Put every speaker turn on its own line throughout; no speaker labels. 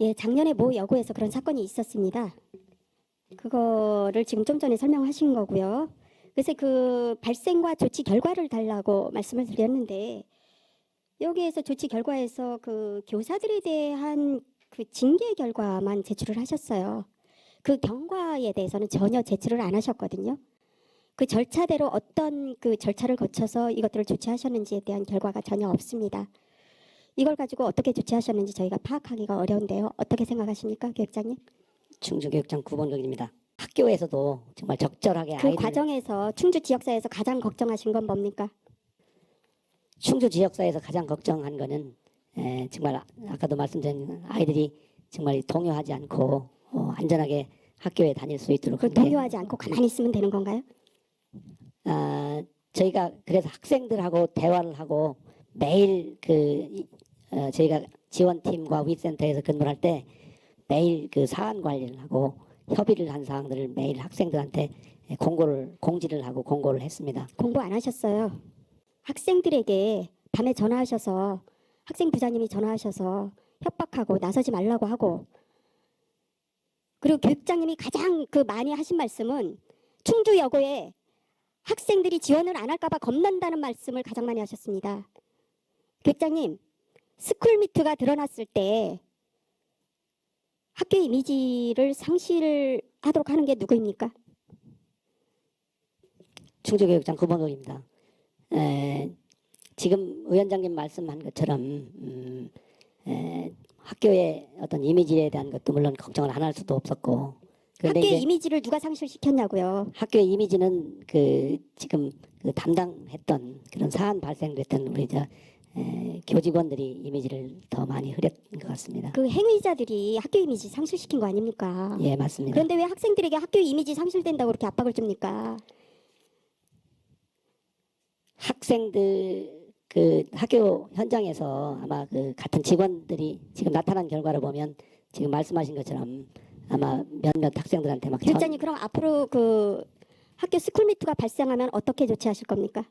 예, 작년에 모 여고에서 그런 사건이 있었습니다. 그거를 지금 좀 전에 설명하신 거고요. 그래서 그 발생과 조치 결과를 달라고 말씀을 드렸는데 여기에서 조치 결과에서 그 교사들에 대한 그 징계 결과만 제출을 하셨어요. 그 경과에 대해서는 전혀 제출을 안 하셨거든요. 그 절차대로 어떤 그 절차를 거쳐서 이것들을 조치하셨는지에 대한 결과가 전혀 없습니다. 이걸 가지고 어떻게 조치하셨는지 저희가 파악하기가 어려운데요. 어떻게 생각하십니까, 교육장님?
충주교육장 구본적입니다. 학교에서도 정말 적절하게
그
아이들
과정에서 충주 지역사에서 가장 걱정하신 건 뭡니까?
충주 지역사에서 가장 걱정한 거는 에, 정말 아- 아까도 말씀드린 아이들이 정말 동요하지 않고 어, 안전하게 학교에 다닐 수 있도록
그걸 동요하지 않고 가만히 있으면 되는 건가요?
아, 저희가 그래서 학생들하고 대화를 하고 매일 그 이- 어, 저희가 지원팀과 위센터에서 근무를 할때 매일 그 사안 관리를 하고 협의를 한 사항들을 매일 학생들한테 공고를 공지를 하고 공고를 했습니다.
공부 안 하셨어요. 학생들에게 밤에 전화하셔서 학생 부장님이 전화하셔서 협박하고 나서지 말라고 하고 그리고 교육장님이 가장 그 많이 하신 말씀은 충주 여고에 학생들이 지원을 안 할까봐 겁난다는 말씀을 가장 많이 하셨습니다. 교육장님, 스쿨미트가 드러났을 때 학교 이미지를 상실하도록 하는 게 누구입니까?
충주교육장 구본호입니다. 에, 지금 위원장님 말씀한 것처럼 음, 에, 학교의 어떤 이미지에 대한 것도 물론 걱정을 안 할 수도 없었고
학교의 이미지를 누가 상실시켰냐고요.
학교의 이미지는 그 지금 그 담당했던 그런 사안 발생됐던 우리 저 에, 교직원들이 이미지를 더 많이 흐렸던 것 같습니다.
그 행위자들이 학교 이미지 상실시킨 거 아닙니까?
예 맞습니다.
그런데 왜 학생들에게 학교 이미지 상실된다고 그렇게 압박을 줍니까?
학생들 그 학교 현장에서 아마 그 같은 직원들이 지금 나타난 결과를 보면 지금 말씀하신 것처럼 아마 몇몇 학생들한테 막 전-
교육장님 그럼 앞으로 그 학교 스쿨미트가 발생하면 어떻게 조치하실 겁니까?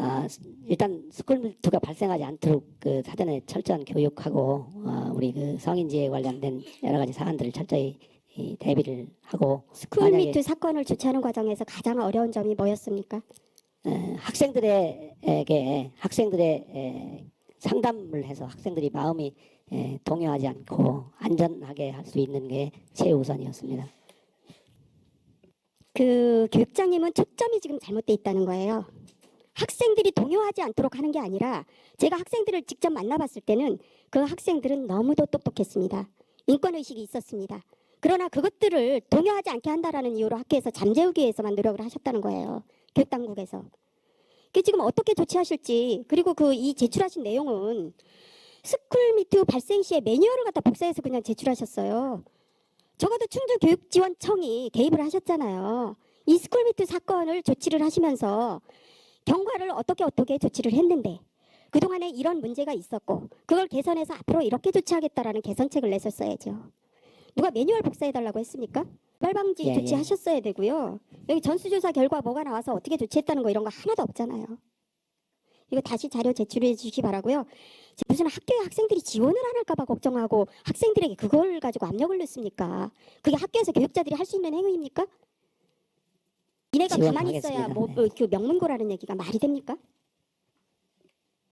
아, 스- 일단 스쿨미트가 발생하지 않도록 그 사전에 철저한 교육하고 어, 우리 그 성인지에 관련된 여러 가지 사안들을 철저히 이 대비를 하고
스쿨미트 사건을 조치하는 과정에서 가장 어려운 점이 뭐였습니까?
에, 학생들에게 학생들의 에, 상담을 해서 학생들이 마음이 에, 동요하지 않고 안전하게 할 수 있는 게 최우선이었습니다.
그 교육장님은 초점이 지금 잘못돼 있다는 거예요. 학생들이 동요하지 않도록 하는 게 아니라 제가 학생들을 직접 만나봤을 때는 그 학생들은 너무도 똑똑했습니다. 인권 의식이 있었습니다. 그러나 그것들을 동요하지 않게 한다라는 이유로 학교에서 잠재우기 위해서만 노력을 하셨다는 거예요. 교육당국에서. 그 지금 어떻게 조치하실지 그리고 그 이 제출하신 내용은 스쿨미트 발생 시에 매뉴얼을 갖다 복사해서 그냥 제출하셨어요. 적어도 충주교육지원청이 개입을 하셨잖아요. 이 스쿨미트 사건을 조치를 하시면서 경과를 어떻게 어떻게 조치를 했는데 그동안에 이런 문제가 있었고 그걸 개선해서 앞으로 이렇게 조치하겠다라는 개선책을 내셨어야죠. 누가 매뉴얼 복사해달라고 했습니까? 발방지
예, 예.
조치하셨어야 되고요. 여기 전수조사 결과 뭐가 나와서 어떻게 조치했다는 거 이런 거 하나도 없잖아요. 이거 다시 자료 제출해 주시기 바라고요. 무슨 학교에 학생들이 지원을 안 할까봐 걱정하고 학생들에게 그걸 가지고 압력을 넣습니까? 그게 학교에서 교육자들이 할 수 있는 행위입니까? 니네가 가만히 있어야
지원하겠습니다.
뭐
네.
어, 그 명문고라는 얘기가 말이 됩니까?